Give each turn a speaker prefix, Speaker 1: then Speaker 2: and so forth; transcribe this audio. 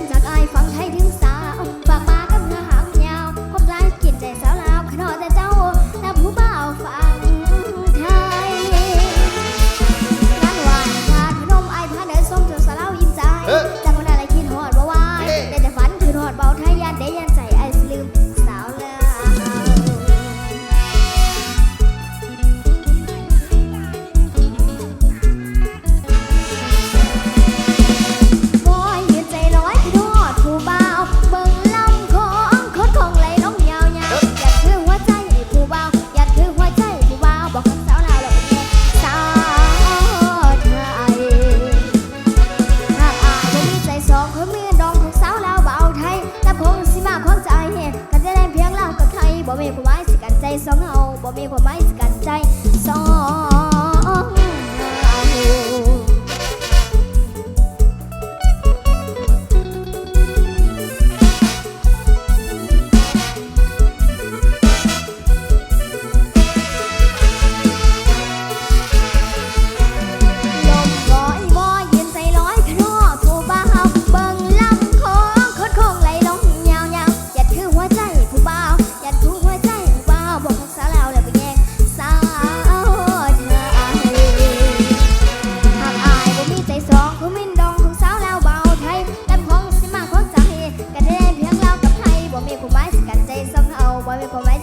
Speaker 1: นจากอายฟังไทย มีความหมายสิกันใจสองเฮาบ่มีความหมายสิกันใจสอง de comer.